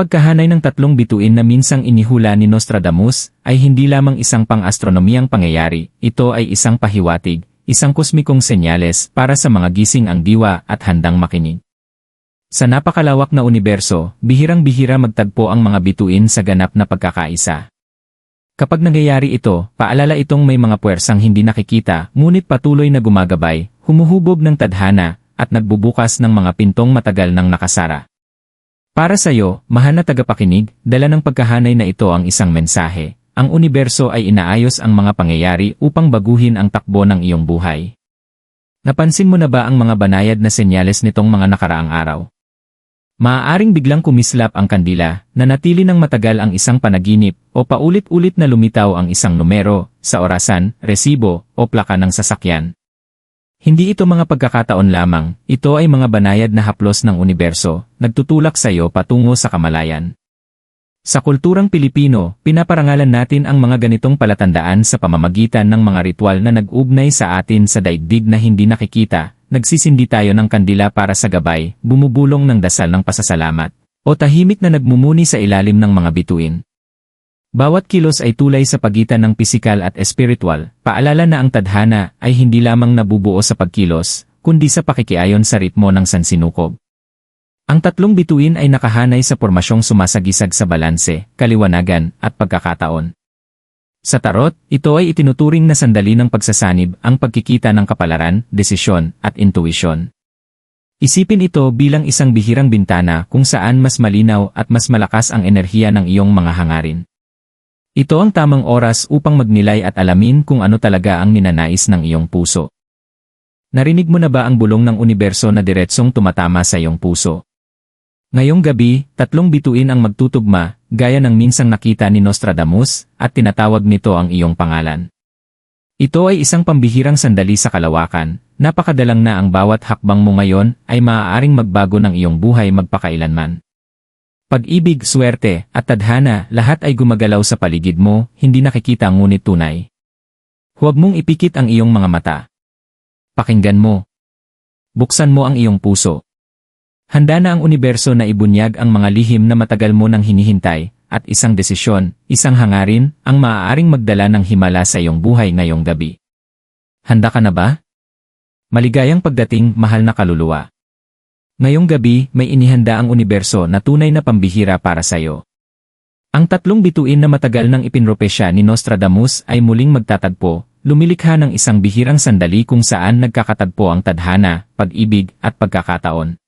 Pagkahanay ng tatlong bituin na minsang inihula ni Nostradamus ay hindi lamang isang pang-astronomiyang pangyayari, ito ay isang pahiwatig, isang kosmikong senyales para sa mga gising ang diwa at handang makinig. Sa napakalawak na universo, bihirang-bihira magtagpo ang mga bituin sa ganap na pagkakaisa. Kapag nangyayari ito, paalala itong may mga puwersang hindi nakikita, ngunit patuloy na gumagabay, humuhubog ng tadhana, at nagbubukas ng mga pintong matagal ng nakasara. Para sa iyo, mahal na tagapakinig, dala ng pagkahanay na ito ang isang mensahe. Ang universo ay inaayos ang mga pangyayari upang baguhin ang takbo ng iyong buhay. Napansin mo na ba ang mga banayad na senyales nitong mga nakaraang araw? Maaaring biglang kumislap ang kandila, na natili ng matagal ang isang panaginip, o paulit-ulit na lumitaw ang isang numero, sa orasan, resibo, o plaka ng sasakyan. Hindi ito mga pagkakataon lamang, ito ay mga banayad na haplos ng universo, nagtutulak sa iyo patungo sa kamalayan. Sa kulturang Pilipino, pinaparangalan natin ang mga ganitong palatandaan sa pamamagitan ng mga ritual na nag-ugnay sa atin sa daigdig na hindi nakikita, nagsisindi tayo ng kandila para sa gabay, bumubulong ng dasal ng pasasalamat, o tahimik na nagmumuni sa ilalim ng mga bituin. Bawat kilos ay tulay sa pagitan ng pisikal at espiritual, paalala na ang tadhana ay hindi lamang nabubuo sa pagkilos, kundi sa pakikiayon sa ritmo ng sansinukob. Ang tatlong bituin ay nakahanay sa pormasyong sumasagisag sa balanse, kaliwanagan, at pagkakataon. Sa tarot, ito ay itinuturing na sandali ng pagsasanib ang pagkikita ng kapalaran, desisyon, at intuisyon. Isipin ito bilang isang bihirang bintana kung saan mas malinaw at mas malakas ang enerhiya ng iyong mga hangarin. Ito ang tamang oras upang magnilay at alamin kung ano talaga ang ninanais ng iyong puso. Narinig mo na ba ang bulong ng universo na diretsong tumatama sa iyong puso? Ngayong gabi, tatlong bituin ang magtutugma, gaya ng minsang nakita ni Nostradamus, at tinatawag nito ang iyong pangalan. Ito ay isang pambihirang sandali sa kalawakan, napakadalang na ang bawat hakbang mo ngayon ay maaaring magbago ng iyong buhay magpakailanman. Pag-ibig, swerte, at tadhana, lahat ay gumagalaw sa paligid mo, hindi nakikita ngunit tunay. Huwag mong ipikit ang iyong mga mata. Pakinggan mo. Buksan mo ang iyong puso. Handa na ang universo na ibunyag ang mga lihim na matagal mo nang hinihintay, at isang desisyon, isang hangarin, ang maaaring magdala ng himala sa iyong buhay ngayong gabi. Handa ka na ba? Maligayang pagdating, mahal na kaluluwa. Ngayong gabi, may inihanda ang universo na tunay na pambihira para sa iyo. Ang tatlong bituin na matagal nang ipinropesya ni Nostradamus ay muling magtatagpo, lumilikha ng isang bihirang sandali kung saan nagkakatagpo ang tadhana, pag-ibig, at pagkakataon.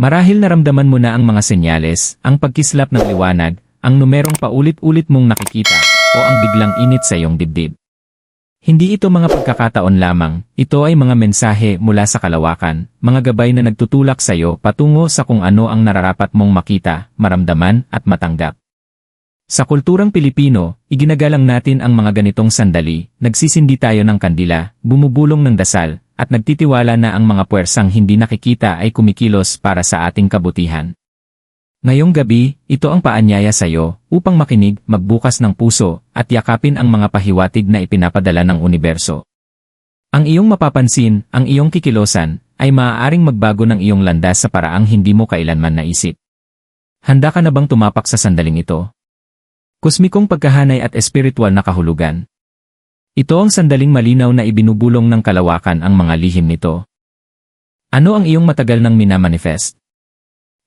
Marahil naramdaman mo na ang mga senyales, ang pagkislap ng liwanag, ang numerong paulit-ulit mong nakikita, o ang biglang init sa iyong dibdib. Hindi ito mga pagkakataon lamang, ito ay mga mensahe mula sa kalawakan, mga gabay na nagtutulak sa iyo patungo sa kung ano ang nararapat mong makita, maramdaman, at matanggap. Sa kulturang Pilipino, iginagalang natin ang mga ganitong sandali, nagsisindi tayo ng kandila, bumubulong ng dasal, at nagtitiwala na ang mga puwersang hindi nakikita ay kumikilos para sa ating kabutihan. Ngayong gabi, ito ang paanyaya sa iyo upang makinig, magbukas ng puso, at yakapin ang mga pahiwatig na ipinapadala ng universo. Ang iyong mapapansin, ang iyong kikilosan, ay maaaring magbago ng iyong landas sa paraang hindi mo kailanman naisip. Handa ka na bang tumapak sa sandaling ito? Kusmikong pagkahanay at espiritual na kahulugan. Ito ang sandaling malinaw na ibinubulong ng kalawakan ang mga lihim nito. Ano ang iyong matagal nang minamanifest?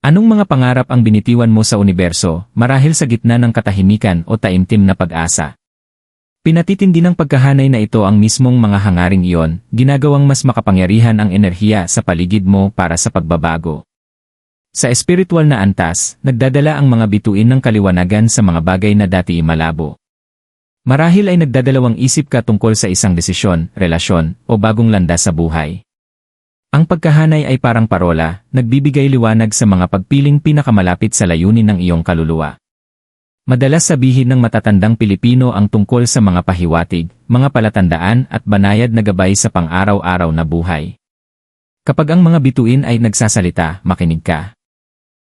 Anong mga pangarap ang binitiwan mo sa universo marahil sa gitna ng katahimikan o taimtim na pag-asa? Pinatitindi ng pagkahanay na ito ang mismong mga hangaring iyon, ginagawang mas makapangyarihan ang enerhiya sa paligid mo para sa pagbabago. Sa espiritual na antas, nagdadala ang mga bituin ng kaliwanagan sa mga bagay na dati malabo. Marahil ay nagdadalawang isip ka tungkol sa isang desisyon, relasyon, o bagong landas sa buhay. Ang pagkahanay ay parang parola, nagbibigay liwanag sa mga pagpiling pinakamalapit sa layunin ng iyong kaluluwa. Madalas sabihin ng matatandang Pilipino ang tungkol sa mga pahiwatig, mga palatandaan at banayad na gabay sa pang-araw-araw na buhay. Kapag ang mga bituin ay nagsasalita, makinig ka.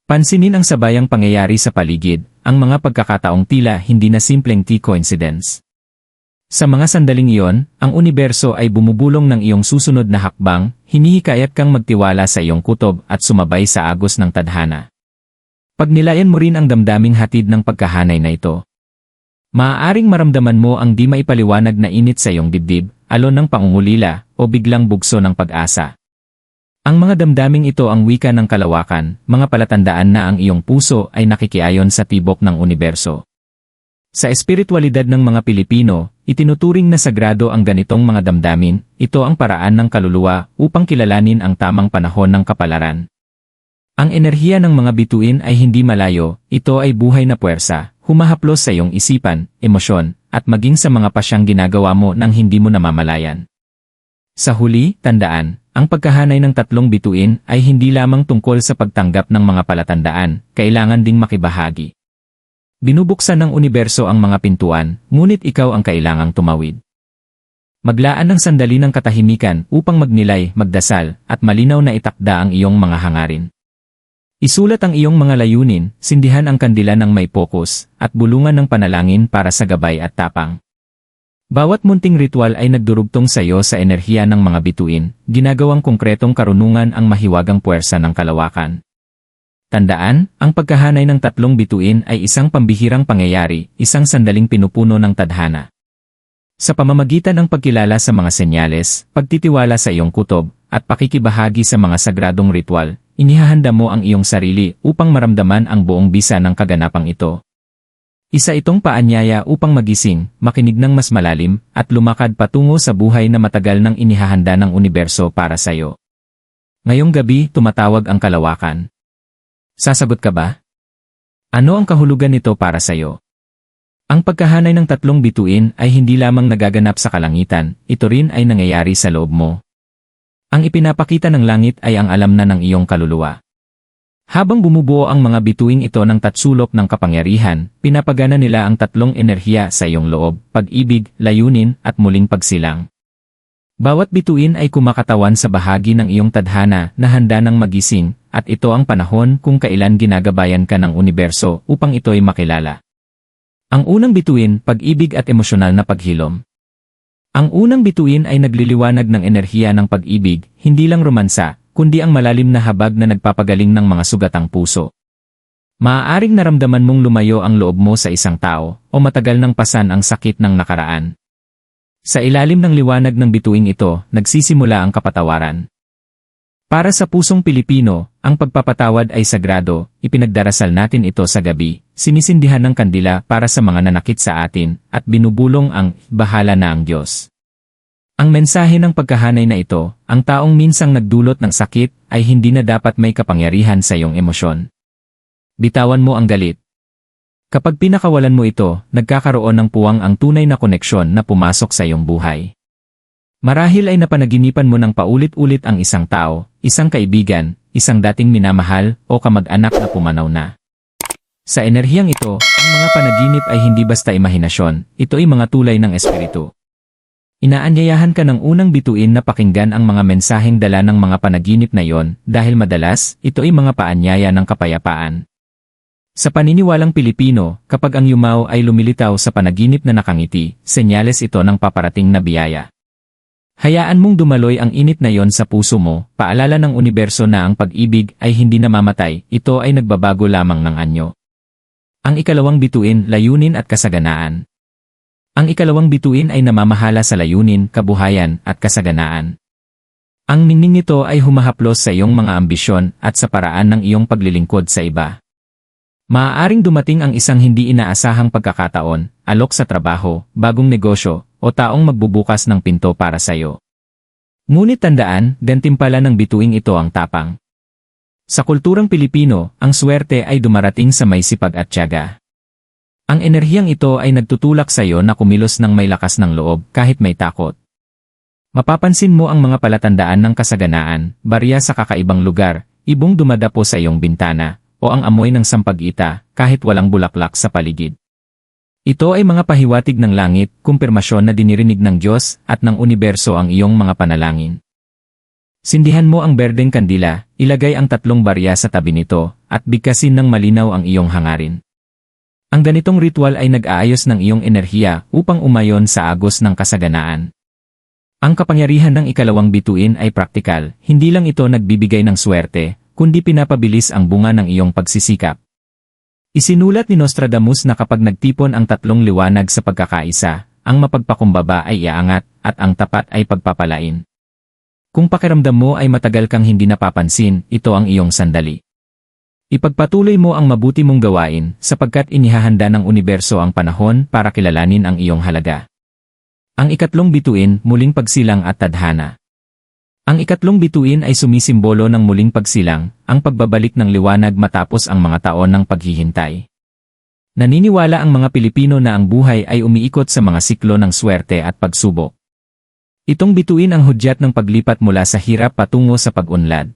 Pansinin ang sabayang pangyayari sa paligid, ang mga pagkakataong tila hindi na simpleng T-coincidence. Sa mga sandaling iyon, ang universo ay bumubulong ng iyong susunod na hakbang, hinihikayat kang magtiwala sa iyong kutob at sumabay sa agos ng tadhana. Pagnilayan mo rin ang damdaming hatid ng pagkahanay na ito. Maaaring maramdaman mo ang di maipaliwanag na init sa iyong dibdib, alon ng pangungulila, o biglang bugso ng pag-asa. Ang mga damdaming ito ang wika ng kalawakan, mga palatandaan na ang iyong puso ay nakikiayon sa tibok ng universo. Sa espiritualidad ng mga Pilipino, itinuturing na sagrado ang ganitong mga damdamin, ito ang paraan ng kaluluwa upang kilalanin ang tamang panahon ng kapalaran. Ang enerhiya ng mga bituin ay hindi malayo, ito ay buhay na puwersa, humahaplos sa iyong isipan, emosyon, at maging sa mga pasyang ginagawa mo nang hindi mo namamalayan. Sa huli, tandaan, ang pagkahanay ng tatlong bituin ay hindi lamang tungkol sa pagtanggap ng mga palatandaan, kailangan ding makibahagi. Binubuksan ng universo ang mga pintuan, ngunit ikaw ang kailangang tumawid. Maglaan ng sandali ng katahimikan upang magnilay, magdasal, at malinaw na itakda ang iyong mga hangarin. Isulat ang iyong mga layunin, sindihan ang kandila ng may pokus, at bulungan ng panalangin para sa gabay at tapang. Bawat munting ritual ay nagdurugtong sa iyo sa enerhiya ng mga bituin, ginagawang konkretong karunungan ang mahiwagang puwersa ng kalawakan. Tandaan, ang pagkahanay ng tatlong bituin ay isang pambihirang pangyayari, isang sandaling pinupuno ng tadhana. Sa pamamagitan ng pagkilala sa mga senyales, pagtitiwala sa iyong kutob, at pakikibahagi sa mga sagradong ritual, inihahanda mo ang iyong sarili upang maramdaman ang buong bisa ng kaganapang ito. Isa itong paanyaya upang magising, makinig ng mas malalim, at lumakad patungo sa buhay na matagal nang inihahanda ng universo para sa iyo. Ngayong gabi, tumatawag ang kalawakan. Sasagot ka ba? Ano ang kahulugan nito para sa iyo? Ang pagkahanay ng tatlong bituin ay hindi lamang nagaganap sa kalangitan, ito rin ay nangyayari sa loob mo. Ang ipinapakita ng langit ay ang alam na ng iyong kaluluwa. Habang bumubuo ang mga bituing ito ng tatsulok ng kapangyarihan, pinapagana nila ang tatlong enerhiya sa iyong loob, pag-ibig, layunin, at muling pagsilang. Bawat bituin ay kumakatawan sa bahagi ng iyong tadhana na handa ng magising, at ito ang panahon kung kailan ginagabayan ka ng universo upang ito'y makilala. Ang unang bituin, pag-ibig at emosyonal na paghilom. Ang unang bituin ay nagliliwanag ng enerhiya ng pag-ibig, hindi lang romansa, kundi ang malalim na habag na nagpapagaling ng mga sugatang puso. Maaaring naramdaman mong lumayo ang loob mo sa isang tao, o matagal nang pasan ang sakit ng nakaraan. Sa ilalim ng liwanag ng bituing ito, nagsisimula ang kapatawaran. Para sa pusong Pilipino, ang pagpapatawad ay sagrado, ipinagdarasal natin ito sa gabi, sinisindihan ng kandila para sa mga nanakit sa atin, at binubulong ang bahala na ang Diyos. Ang mensahe ng pagkahanay na ito, ang taong minsang nagdulot ng sakit, ay hindi na dapat may kapangyarihan sa iyong emosyon. Bitawan mo ang galit. Kapag pinakawalan mo ito, nagkakaroon ng puwang ang tunay na koneksyon na pumasok sa iyong buhay. Marahil ay napanaginipan mo ng paulit-ulit ang isang tao, isang kaibigan, isang dating minamahal, o kamag-anak na pumanaw na. Sa enerhiyang ito, ang mga panaginip ay hindi basta imahinasyon, ito ay mga tulay ng espiritu. Inaanyayahan ka ng unang bituin na pakinggan ang mga mensaheng dala ng mga panaginip na yon dahil madalas, ito ay mga paanyaya ng kapayapaan. Sa paniniwalang Pilipino, kapag ang yumaw ay lumilitaw sa panaginip na nakangiti, senyales ito ng paparating na biyaya. Hayaan mong dumaloy ang init na yon sa puso mo, paalala ng universo na ang pag-ibig ay hindi namamatay, ito ay nagbabago lamang ng anyo. Ang ikalawang bituin, layunin at kasaganaan. Ang ikalawang bituin ay namamahala sa layunin, kabuhayan, at kasaganaan. Ang ningning nito ay humahaplos sa iyong mga ambisyon at sa paraan ng iyong paglilingkod sa iba. Maaaring dumating ang isang hindi inaasahang pagkakataon, alok sa trabaho, bagong negosyo, o taong magbubukas ng pinto para sa iyo. Ngunit tandaan, gantimpala ng bituing ito ang tapang. Sa kulturang Pilipino, ang swerte ay dumarating sa may sipag at tiyaga. Ang enerhiyang ito ay nagtutulak sa iyo na kumilos ng may lakas ng loob kahit may takot. Mapapansin mo ang mga palatandaan ng kasaganaan, barya sa kakaibang lugar, ibong dumadapo sa iyong bintana, o ang amoy ng sampag-ita kahit walang bulaklak sa paligid. Ito ay mga pahiwatig ng langit, kumpirmasyon na dinirinig ng Diyos at ng universo ang iyong mga panalangin. Sindihan mo ang berdeng kandila, ilagay ang tatlong barya sa tabi nito, at bigkasin ng malinaw ang iyong hangarin. Ang ganitong ritual ay nag-aayos ng iyong enerhiya upang umayon sa agos ng kasaganaan. Ang kapangyarihan ng ikalawang bituin ay praktikal, hindi lang ito nagbibigay ng swerte, kundi pinapabilis ang bunga ng iyong pagsisikap. Isinulat ni Nostradamus na kapag nagtipon ang tatlong liwanag sa pagkakaisa, ang mapagpakumbaba ay iaangat at ang tapat ay pagpapalain. Kung pakiramdam mo ay matagal kang hindi napapansin, ito ang iyong sandali. Ipagpatuloy mo ang mabuti mong gawain sapagkat inihahanda ng universo ang panahon para kilalanin ang iyong halaga. Ang ikatlong bituin, muling pagsilang at tadhana. Ang ikatlong bituin ay sumisimbolo ng muling pagsilang, ang pagbabalik ng liwanag matapos ang mga taon ng paghihintay. Naniniwala ang mga Pilipino na ang buhay ay umiikot sa mga siklo ng swerte at pagsubok. Itong bituin ang hudyat ng paglipat mula sa hirap patungo sa pag-unlad.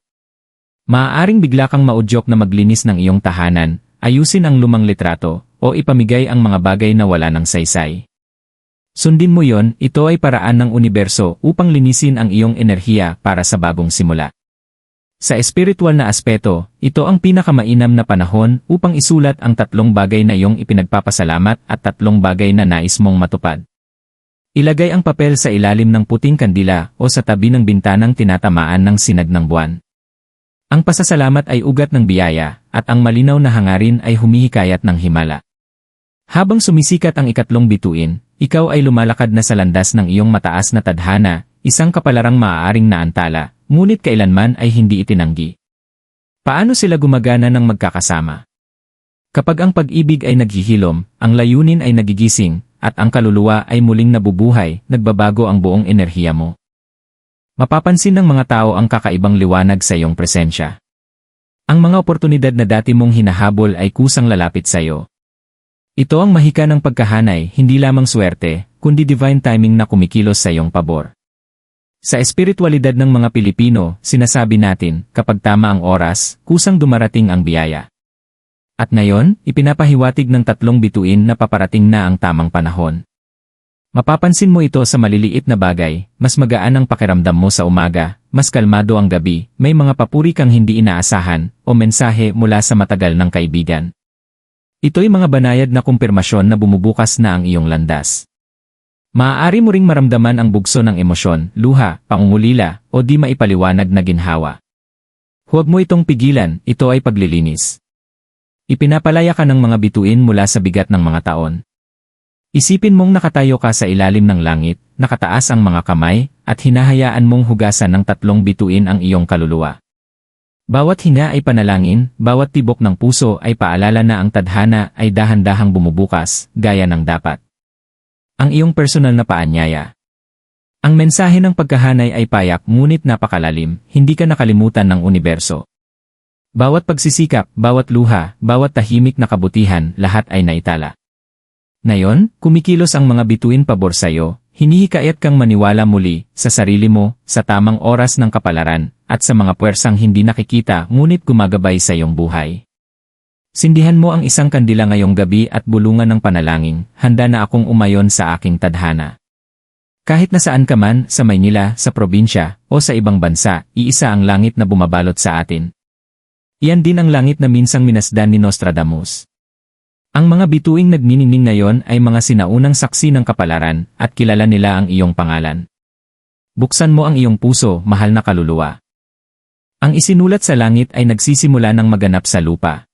Maaaring bigla kang maudyok na maglinis ng iyong tahanan, ayusin ang lumang litrato, o ipamigay ang mga bagay na wala ng saysay. Sundin mo yon, ito ay paraan ng universo upang linisin ang iyong enerhiya para sa bagong simula. Sa espiritual na aspeto, ito ang pinakamainam na panahon upang isulat ang tatlong bagay na iyong ipinagpapasalamat at tatlong bagay na nais mong matupad. Ilagay ang papel sa ilalim ng puting kandila o sa tabi ng bintanang tinatamaan ng sinag ng buwan. Ang pasasalamat ay ugat ng biyaya, at ang malinaw na hangarin ay humihikayat ng himala. Habang sumisikat ang ikatlong bituin, ikaw ay lumalakad na sa landas ng iyong mataas na tadhana, isang kapalarang maaaring naantala, ngunit kailanman ay hindi itinanggi. Paano sila gumagana ng magkakasama? Kapag ang pag-ibig ay naghihilom, ang layunin ay nagigising, at ang kaluluwa ay muling nabubuhay, nagbabago ang buong enerhiya mo. Mapapansin ng mga tao ang kakaibang liwanag sa iyong presensya. Ang mga oportunidad na dati mong hinahabol ay kusang lalapit sa iyo. Ito ang mahika ng pagkahanay, hindi lamang swerte, kundi divine timing na kumikilos sa iyong pabor. Sa espiritualidad ng mga Pilipino, sinasabi natin, kapag tama ang oras, kusang dumarating ang biyaya. At ngayon, ipinapahiwatig ng tatlong bituin na paparating na ang tamang panahon. Mapapansin mo ito sa maliliit na bagay, mas magaan ang pakiramdam mo sa umaga, mas kalmado ang gabi, may mga papuri kang hindi inaasahan, o mensahe mula sa matagal ng kaibigan. Ito'y mga banayad na kumpirmasyon na bumubukas na ang iyong landas. Maaari mo ring maramdaman ang bugso ng emosyon, luha, pangungulila, o di maipaliwanag na ginhawa. Huwag mo itong pigilan, ito ay paglilinis. Ipinapalaya ka ng mga bituin mula sa bigat ng mga taon. Isipin mong nakatayo ka sa ilalim ng langit, nakataas ang mga kamay, at hinahayaan mong hugasan ng tatlong bituin ang iyong kaluluwa. Bawat hinga ay panalangin, bawat tibok ng puso ay paalala na ang tadhana ay dahan-dahang bumubukas, gaya ng dapat. Ang iyong personal na paanyaya. Ang mensahe ng pagkahanay ay payak ngunit napakalalim, hindi ka nakalimutan ng universo. Bawat pagsisikap, bawat luha, bawat tahimik na kabutihan, lahat ay naitala. Ngayon, kumikilos ang mga bituin pabor sa iyo, hinihikayat kang maniwala muli sa sarili mo, sa tamang oras ng kapalaran, at sa mga puwersang hindi nakikita ngunit gumagabay sa iyong buhay. Sindihan mo ang isang kandila ngayong gabi at bulungan ng panalangin, handa na akong umayon sa aking tadhana. Kahit nasaan ka man, sa Maynila, sa probinsya, o sa ibang bansa, iisa ang langit na bumabalot sa atin. Iyan din ang langit na minsang minasdan ni Nostradamus. Ang mga bituing nagniningning ngayon ay mga sinaunang saksi ng kapalaran at kilala nila ang iyong pangalan. Buksan mo ang iyong puso, mahal na kaluluwa. Ang isinulat sa langit ay nagsisimula ng maganap sa lupa.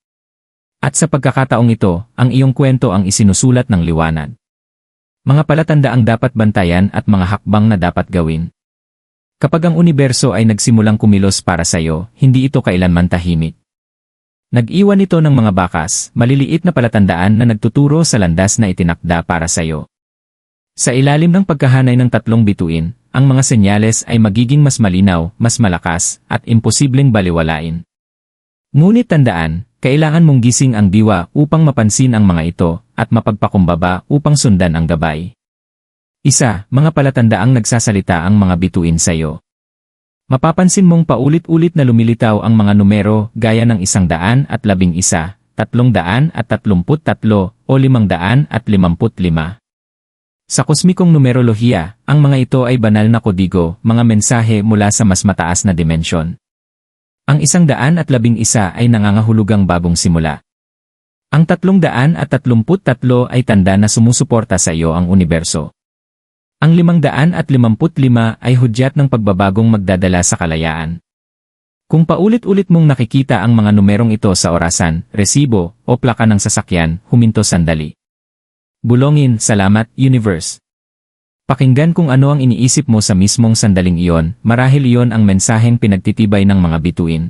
At sa pagkakataong ito, ang iyong kwento ang isinusulat ng liwanag. Mga palatanda ang dapat bantayan at mga hakbang na dapat gawin. Kapag ang universo ay nagsimulang kumilos para sa iyo, hindi ito kailanman tahimik. Nag-iwan ito ng mga bakas, maliliit na palatandaan na nagtuturo sa landas na itinakda para sa iyo. Sa ilalim ng pagkahanay ng tatlong bituin, ang mga senyales ay magiging mas malinaw, mas malakas, at imposibleng baliwalain. Ngunit tandaan, kailangan mong gising ang diwa upang mapansin ang mga ito at mapagpakumbaba upang sundan ang gabay. Isa, mga palatandaang nagsasalita ang mga bituin sa iyo. Mapapansin mong paulit-ulit na lumilitaw ang mga numero gaya ng isang daan at labing isa, tatlong daan at tatlumput tatlo o limang daan at limamput lima. Sa kosmikong numerolohiya, ang mga ito ay banal na kodigo, mga mensahe mula sa mas mataas na dimensyon. Ang isang daan at labing isa ay nangangahulugang bagong simula. Ang tatlong daan at tatlumput tatlo ay tanda na sumusuporta sa iyo ang universo. Ang limang daan at limamput lima ay hudyat ng pagbabagong magdadala sa kalayaan. Kung paulit-ulit mong nakikita ang mga numerong ito sa orasan, resibo, o plaka ng sasakyan, huminto sandali. Bulongin, salamat, universe. Pakinggan kung ano ang iniisip mo sa mismong sandaling iyon, marahil iyon ang mensaheng pinagtitibay ng mga bituin.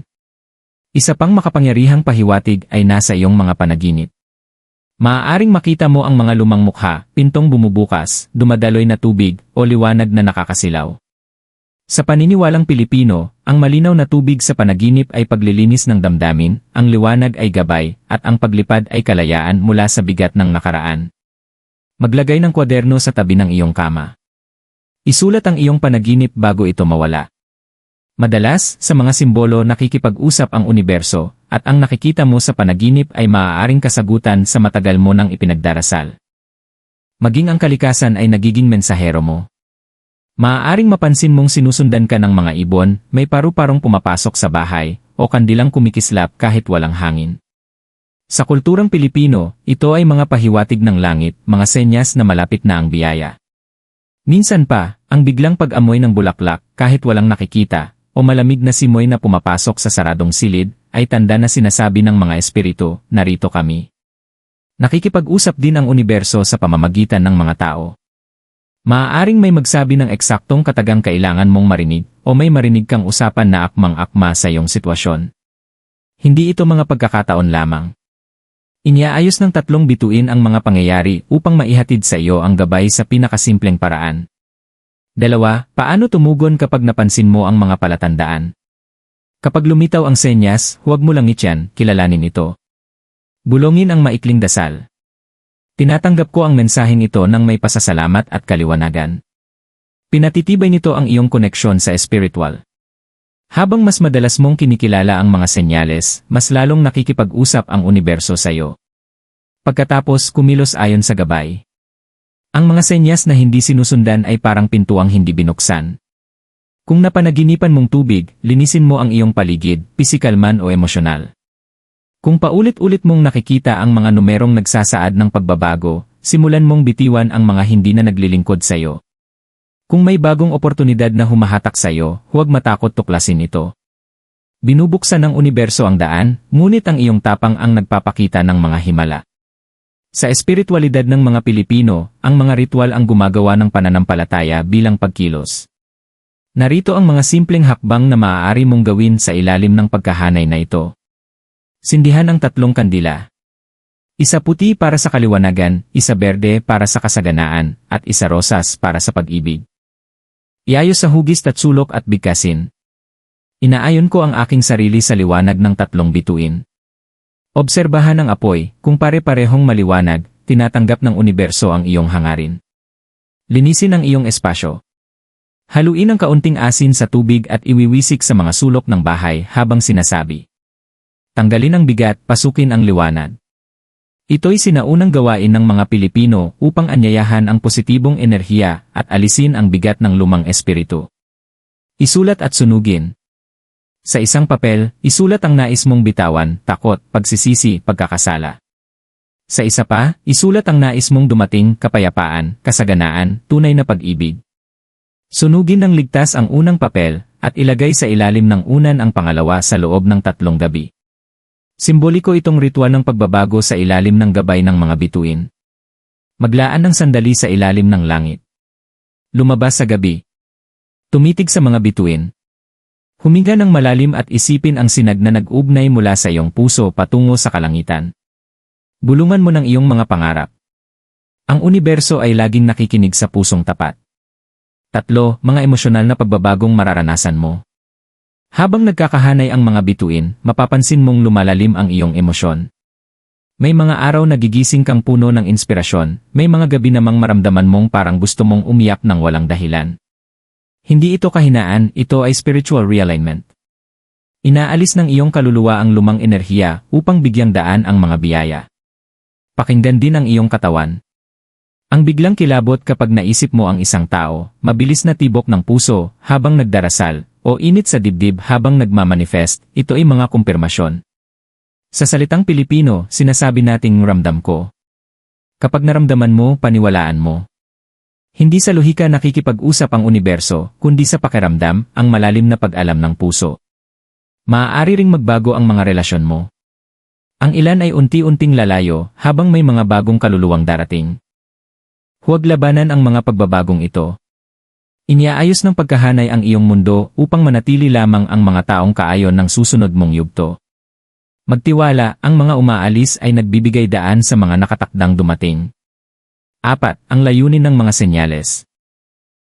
Isa pang makapangyarihang pahiwatig ay nasa iyong mga panaginip. Maaaring makita mo ang mga lumang mukha, pintong bumubukas, dumadaloy na tubig, o liwanag na nakakasilaw. Sa paniniwalang Pilipino, ang malinaw na tubig sa panaginip ay paglilinis ng damdamin, ang liwanag ay gabay, at ang paglipad ay kalayaan mula sa bigat ng nakaraan. Maglagay ng kwaderno sa tabi ng iyong kama. Isulat ang iyong panaginip bago ito mawala. Madalas, sa mga simbolo nakikipag-usap ang universo, at ang nakikita mo sa panaginip ay maaaring kasagutan sa matagal mo nang ipinagdarasal. Maging ang kalikasan ay nagiging mensahero mo. Maaaring mapansin mong sinusundan ka ng mga ibon, may paru-parong pumapasok sa bahay, o kandilang kumikislap kahit walang hangin. Sa kulturang Pilipino, ito ay mga pahiwatig ng langit, mga senyas na malapit na ang biyaya. Minsan pa, ang biglang pag-amoy ng bulaklak, kahit walang nakikita, o malamig na simoy na pumapasok sa saradong silid, ay tanda na sinasabi ng mga espiritu, narito kami. Nakikipag-usap din ang universo sa pamamagitan ng mga tao. Maaaring may magsabi ng eksaktong katagang kailangan mong marinig o may marinig kang usapan na akmang-akma sa iyong sitwasyon. Hindi ito mga pagkakataon lamang. Iniaayos ng tatlong bituin ang mga pangyayari upang maihatid sa iyo ang gabay sa pinakasimpleng paraan. Dalawa, paano tumugon kapag napansin mo ang mga palatandaan? Kapag lumitaw ang senyas, huwag mo lang ityan, kilalanin ito. Bulongin ang maikling dasal. Tinatanggap ko ang mensaheng ito ng may pasasalamat at kaliwanagan. Pinatitibay nito ang iyong koneksyon sa espiritual. Habang mas madalas mong kinikilala ang mga senyales, mas lalong nakikipag-usap ang universo sa iyo. Pagkatapos kumilos ayon sa gabay. Ang mga senyas na hindi sinusundan ay parang pintuang hindi binuksan. Kung napanaginipan mong tubig, linisin mo ang iyong paligid, pisikal man o emosyonal. Kung paulit-ulit mong nakikita ang mga numerong nagsasaad ng pagbabago, simulan mong bitiwan ang mga hindi na naglilingkod sa iyo. Kung may bagong oportunidad na humahatak sa iyo, huwag matakot tuklasin ito. Binubuksan ng universo ang daan, ngunit ang iyong tapang ang nagpapakita ng mga himala. Sa espiritualidad ng mga Pilipino, ang mga ritual ang gumagawa ng pananampalataya bilang pagkilos. Narito ang mga simpleng hakbang na maaari mong gawin sa ilalim ng pagkahanay na ito. Sindihan ang tatlong kandila. Isa puti para sa kaliwanagan, isa berde para sa kasaganaan, at isa rosas para sa pag-ibig. Iayos sa hugis tatsulok at bigkasin. Inaayon ko ang aking sarili sa liwanag ng tatlong bituin. Obserbahan ang apoy, kung pare-parehong maliwanag, tinatanggap ng universo ang iyong hangarin. Linisin ang iyong espasyo. Haluin ang kaunting asin sa tubig at iwiwisik sa mga sulok ng bahay habang sinasabi. Tanggalin ang bigat, pasukin ang liwanag. Ito'y sinaunang gawain ng mga Pilipino upang anyayahan ang positibong enerhiya at alisin ang bigat ng lumang espiritu. Isulat at sunugin. Sa isang papel, isulat ang nais mong bitawan, takot, pagsisisi, pagkakasala. Sa isa pa, isulat ang nais mong dumating, kapayapaan, kasaganaan, tunay na pag-ibig. Sunugin ng ligtas ang unang papel, at ilagay sa ilalim ng unan ang pangalawa sa loob ng tatlong gabi. Simboliko itong ritual ng pagbabago sa ilalim ng gabay ng mga bituin. Maglaan ng sandali sa ilalim ng langit. Lumabas sa gabi. Tumitig sa mga bituin. Huminga ng malalim at isipin ang sinag na nag-ugnay mula sa iyong puso patungo sa kalangitan. Bulungan mo ng iyong mga pangarap. Ang universo ay laging nakikinig sa pusong tapat. Tatlo, mga emosyonal na pagbabagong mararanasan mo. Habang nagkakahanay ang mga bituin, mapapansin mong lumalalim ang iyong emosyon. May mga araw na gigising kang puno ng inspirasyon, may mga gabi namang maramdaman mong parang gusto mong umiyak ng walang dahilan. Hindi ito kahinaan, ito ay spiritual realignment. Inaalis ng iyong kaluluwa ang lumang enerhiya upang bigyang daan ang mga biyaya. Pakinggan din ang iyong katawan. Ang biglang kilabot kapag naisip mo ang isang tao, mabilis na tibok ng puso habang nagdarasal, o init sa dibdib habang nagmamanifest, ito ay mga kumpirmasyon. Sa salitang Pilipino, sinasabi nating ramdam ko. Kapag naramdaman mo, paniwalaan mo. Hindi sa lohika nakikipag-usap ang universo, kundi sa pakiramdam, ang malalim na pag-alam ng puso. Maaari ring magbago ang mga relasyon mo. Ang ilan ay unti-unting lalayo habang may mga bagong kaluluwang darating. Huwag labanan ang mga pagbabagong ito. Iniaayos ng pagkahanay ang iyong mundo upang manatili lamang ang mga taong kaayon ng susunod mong yugto. Magtiwala, ang mga umaalis ay nagbibigay daan sa mga nakatakdang dumating. Apat, ang layunin ng mga senyales.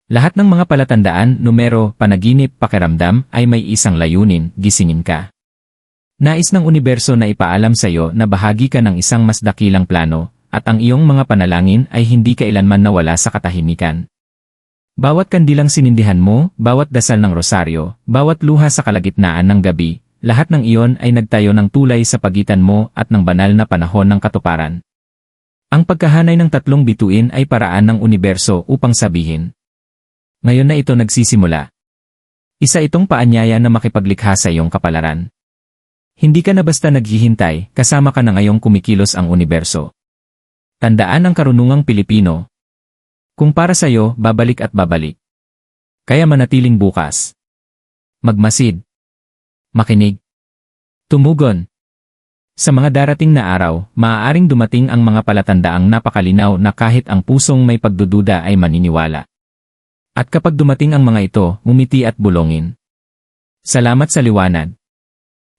Lahat ng mga palatandaan, numero, panaginip, pakiramdam ay may isang layunin, gisingin ka. Nais ng universo na ipaalam sa iyo na bahagi ka ng isang mas dakilang plano, at ang iyong mga panalangin ay hindi kailanman nawala sa katahimikan. Bawat kandilang sinindihan mo, bawat dasal ng rosaryo, bawat luha sa kalagitnaan ng gabi, lahat ng iyon ay nagtayo ng tulay sa pagitan mo at ng banal na panahon ng katuparan. Ang pagkahanay ng tatlong bituin ay paraan ng universo upang sabihin, ngayon na ito nagsisimula. Isa itong paanyaya na makipaglikha sa iyong kapalaran. Hindi ka na basta naghihintay, kasama ka na ngayong kumikilos ang universo. Tandaan ang karunungang Pilipino. Kung para sa iyo, babalik at babalik. Kaya manatiling bukas. Magmasid. Makinig. Tumugon. Sa mga darating na araw, maaaring dumating ang mga palatandaang napakalinaw na kahit ang pusong may pagdududa ay maniniwala. At kapag dumating ang mga ito, umiti at bulongin. Salamat sa liwanag.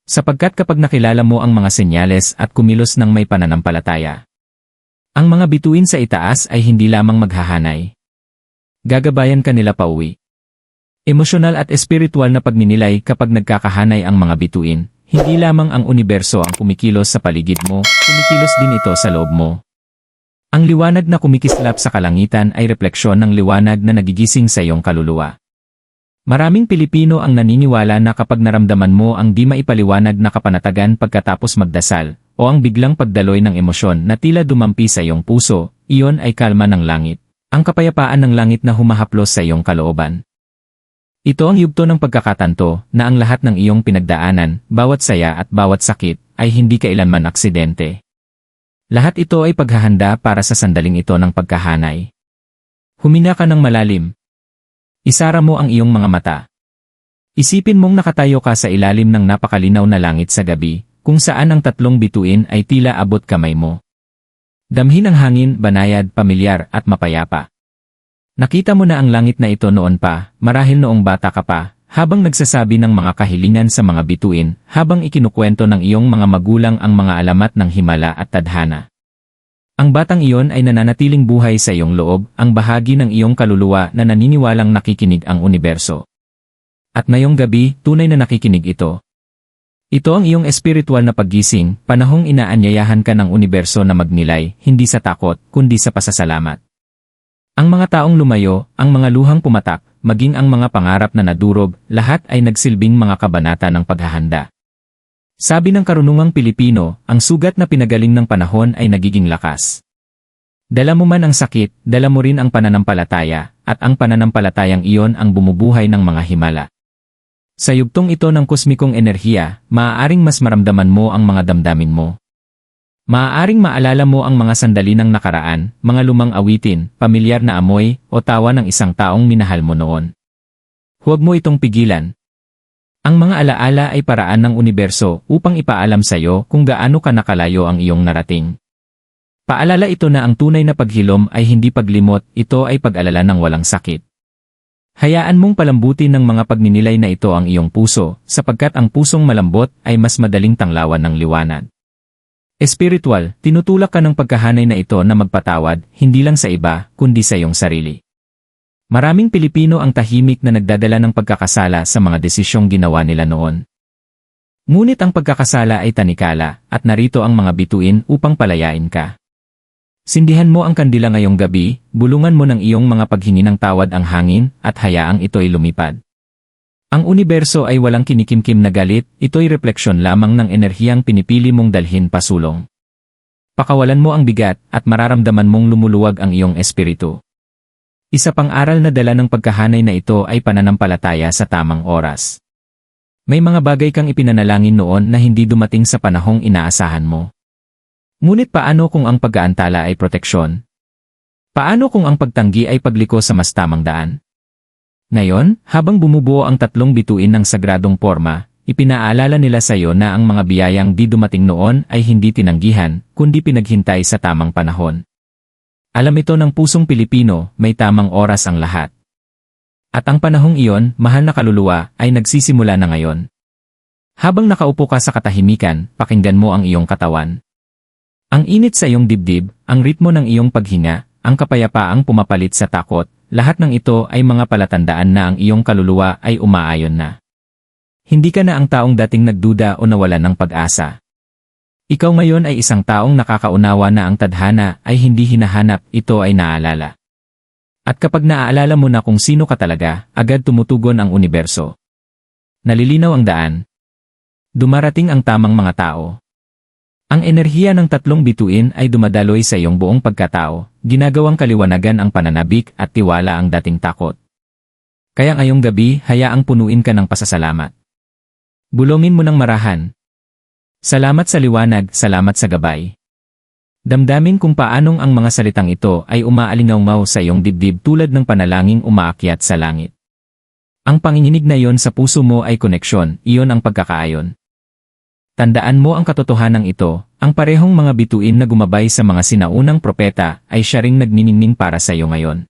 Sapagkat kapag nakilala mo ang mga senyales at kumilos ng may pananampalataya, ang mga bituin sa itaas ay hindi lamang maghahanay. Gagabayan ka nila pauwi. Emosyonal at espiritual na pagninilay kapag nagkakahanay ang mga bituin, hindi lamang ang universo ang kumikilos sa paligid mo, kumikilos din ito sa loob mo. Ang liwanag na kumikislap sa kalangitan ay refleksyon ng liwanag na nagigising sa iyong kaluluwa. Maraming Pilipino ang naniniwala na kapag naramdaman mo ang di maipaliwanag na kapanatagan pagkatapos magdasal, o ang biglang pagdaloy ng emosyon na tila dumampi sa iyong puso, iyon ay kalma ng langit. Ang kapayapaan ng langit na humahaplos sa iyong kalooban. Ito ang yugto ng pagkakatanto na ang lahat ng iyong pinagdaanan, bawat saya at bawat sakit, ay hindi kailanman aksidente. Lahat ito ay paghahanda para sa sandaling ito ng pagkahanay. Humina ka ng malalim. Isara mo ang iyong mga mata. Isipin mong nakatayo ka sa ilalim ng napakalinaw na langit sa gabi, kung saan ang tatlong bituin ay tila abot kamay mo. Damhin ang hangin, banayad, pamilyar, at mapayapa. Nakita mo na ang langit na ito noon pa, marahil noong bata ka pa, habang nagsasabi ng mga kahilingan sa mga bituin, habang ikinukwento ng iyong mga magulang ang mga alamat ng himala at tadhana. Ang batang iyon ay nananatiling buhay sa iyong loob, ang bahagi ng iyong kaluluwa na naniniwalang nakikinig ang universo. At ngayong gabi, tunay na nakikinig ito. Ito ang iyong espiritual na paggising, panahong inaanyayahan ka ng universo na magnilay, hindi sa takot, kundi sa pasasalamat. Ang mga taong lumayo, ang mga luhang pumatak, maging ang mga pangarap na nadurog, lahat ay nagsilbing mga kabanata ng paghahanda. Sabi ng karunungang Pilipino, ang sugat na pinagaling ng panahon ay nagiging lakas. Dala mo man ang sakit, dala mo rin ang pananampalataya, at ang pananampalatayang iyon ang bumubuhay ng mga himala. Sa yugtong ito ng kosmikong enerhiya, maaaring mas maramdaman mo ang mga damdamin mo. Maaaring maalala mo ang mga sandali ng nakaraan, mga lumang awitin, pamilyar na amoy, o tawa ng isang taong minahal mo noon. Huwag mo itong pigilan. Ang mga alaala ay paraan ng universo upang ipaalam sa iyo kung gaano ka nakalayo ang iyong narating. Paalala ito na ang tunay na paghilom ay hindi paglimot, ito ay pag-alala ng walang sakit. Hayaan mong palambutin ng mga pagninilay na ito ang iyong puso, sapagkat ang pusong malambot ay mas madaling tanglawan ng liwanag. Espiritual, tinutulak ka ng pagkahanay na ito na magpatawad, hindi lang sa iba, kundi sa iyong sarili. Maraming Pilipino ang tahimik na nagdadala ng pagkakasala sa mga desisyong ginawa nila noon. Ngunit ang pagkakasala ay tanikala, at narito ang mga bituin upang palayain ka. Sindihan mo ang kandila ngayong gabi, bulungan mo ng iyong mga paghingi ng tawad ang hangin, at hayaang ito'y lumipad. Ang universo ay walang kinikimkim na galit, ito'y refleksyon lamang ng enerhiyang pinipili mong dalhin pasulong. Pakawalan mo ang bigat at mararamdaman mong lumuluwag ang iyong espiritu. Isa pang aral na dala ng pagkahanay na ito ay pananampalataya sa tamang oras. May mga bagay kang ipinanalangin noon na hindi dumating sa panahong inaasahan mo. Ngunit paano kung ang pag-aantala ay proteksyon? Paano kung ang pagtanggi ay pagliko sa mas tamang daan? Ngayon, habang bumubuo ang tatlong bituin ng sagradong forma, ipinaalala nila sa iyo na ang mga biyayang di dumating noon ay hindi tinanggihan, kundi pinaghintay sa tamang panahon. Alam ito ng pusong Pilipino, may tamang oras ang lahat. At ang panahong iyon, mahal na kaluluwa, ay nagsisimula na ngayon. Habang nakaupo ka sa katahimikan, pakinggan mo ang iyong katawan. Ang init sa iyong dibdib, ang ritmo ng iyong paghinga, ang kapayapaang pumapalit sa takot, lahat ng ito ay mga palatandaan na ang iyong kaluluwa ay umaayon na. Hindi ka na ang taong dating nagduda o nawalan ng pag-asa. Ikaw ngayon ay isang taong nakakaunawa na ang tadhana ay hindi hinahanap, ito ay naalala. At kapag naaalala mo na kung sino ka talaga, agad tumutugon ang universo. Nalilinaw ang daan. Dumarating ang tamang mga tao. Ang enerhiya ng tatlong bituin ay dumadaloy sa iyong buong pagkatao, ginagawang kaliwanagan ang pananabik at tiwala ang dating takot. Kaya ngayong gabi, hayaang punuin ka ng pasasalamat. Bulongin mo ng marahan. Salamat sa liwanag, salamat sa gabay. Damdamin kung paanong ang mga salitang ito ay umaalingaw sa iyong dibdib tulad ng panalangin umaakyat sa langit. Ang panginginig na iyon sa puso mo ay koneksyon, iyon ang pagkakaayon. Tandaan mo ang katotohanan ito, ang parehong mga bituin na gumabay sa mga sinaunang propeta ay siya ring nagniningning para sa iyo ngayon.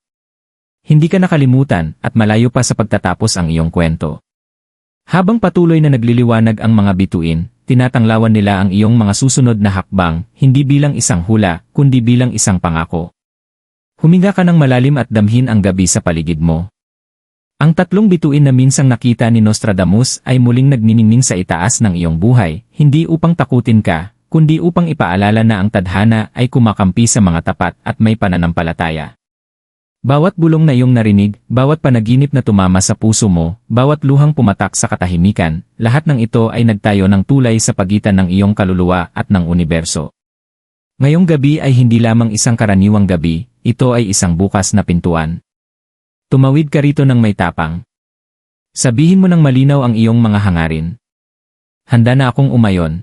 Hindi ka nakalimutan at malayo pa sa pagtatapos ang iyong kwento. Habang patuloy na nagliliwanag ang mga bituin, tinatanglawan nila ang iyong mga susunod na hakbang, hindi bilang isang hula, kundi bilang isang pangako. Huminga ka ng malalim at damhin ang gabi sa paligid mo. Ang tatlong bituin na minsang nakita ni Nostradamus ay muling nagniningning sa itaas ng iyong buhay, hindi upang takutin ka, kundi upang ipaalala na ang tadhana ay kumakampi sa mga tapat at may pananampalataya. Bawat bulong na iyong narinig, bawat panaginip na tumama sa puso mo, bawat luhang pumatak sa katahimikan, lahat ng ito ay nagtayo ng tulay sa pagitan ng iyong kaluluwa at ng universo. Ngayong gabi ay hindi lamang isang karaniwang gabi, ito ay isang bukas na pintuan. Tumawid ka rito ng may tapang. Sabihin mo ng malinaw ang iyong mga hangarin. Handa na akong umayon.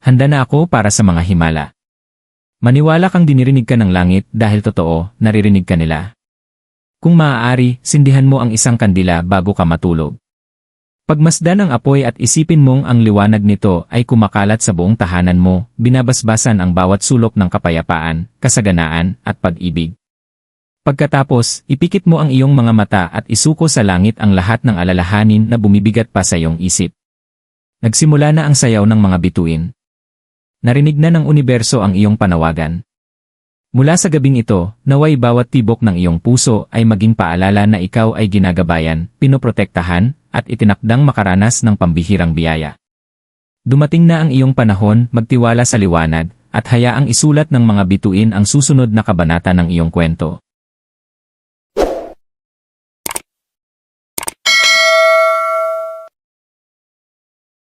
Handa na ako para sa mga himala. Maniwala kang dinirinig ka ng langit dahil totoo, naririnig ka nila. Kung maaari, sindihan mo ang isang kandila bago ka matulog. Pagmasdan ang apoy at isipin mong ang liwanag nito ay kumakalat sa buong tahanan mo, binabasbasan ang bawat sulok ng kapayapaan, kasaganaan, at pag-ibig. Pagkatapos, ipikit mo ang iyong mga mata at isuko sa langit ang lahat ng alalahanin na bumibigat pa sa iyong isip. Nagsimula na ang sayaw ng mga bituin. Narinig na ng universo ang iyong panawagan. Mula sa gabing ito, naway bawat tibok ng iyong puso ay maging paalala na ikaw ay ginagabayan, pinoprotektahan, at itinakdang makaranas ng pambihirang biyaya. Dumating na ang iyong panahon, magtiwala sa liwanag, at hayaang isulat ng mga bituin ang susunod na kabanata ng iyong kwento.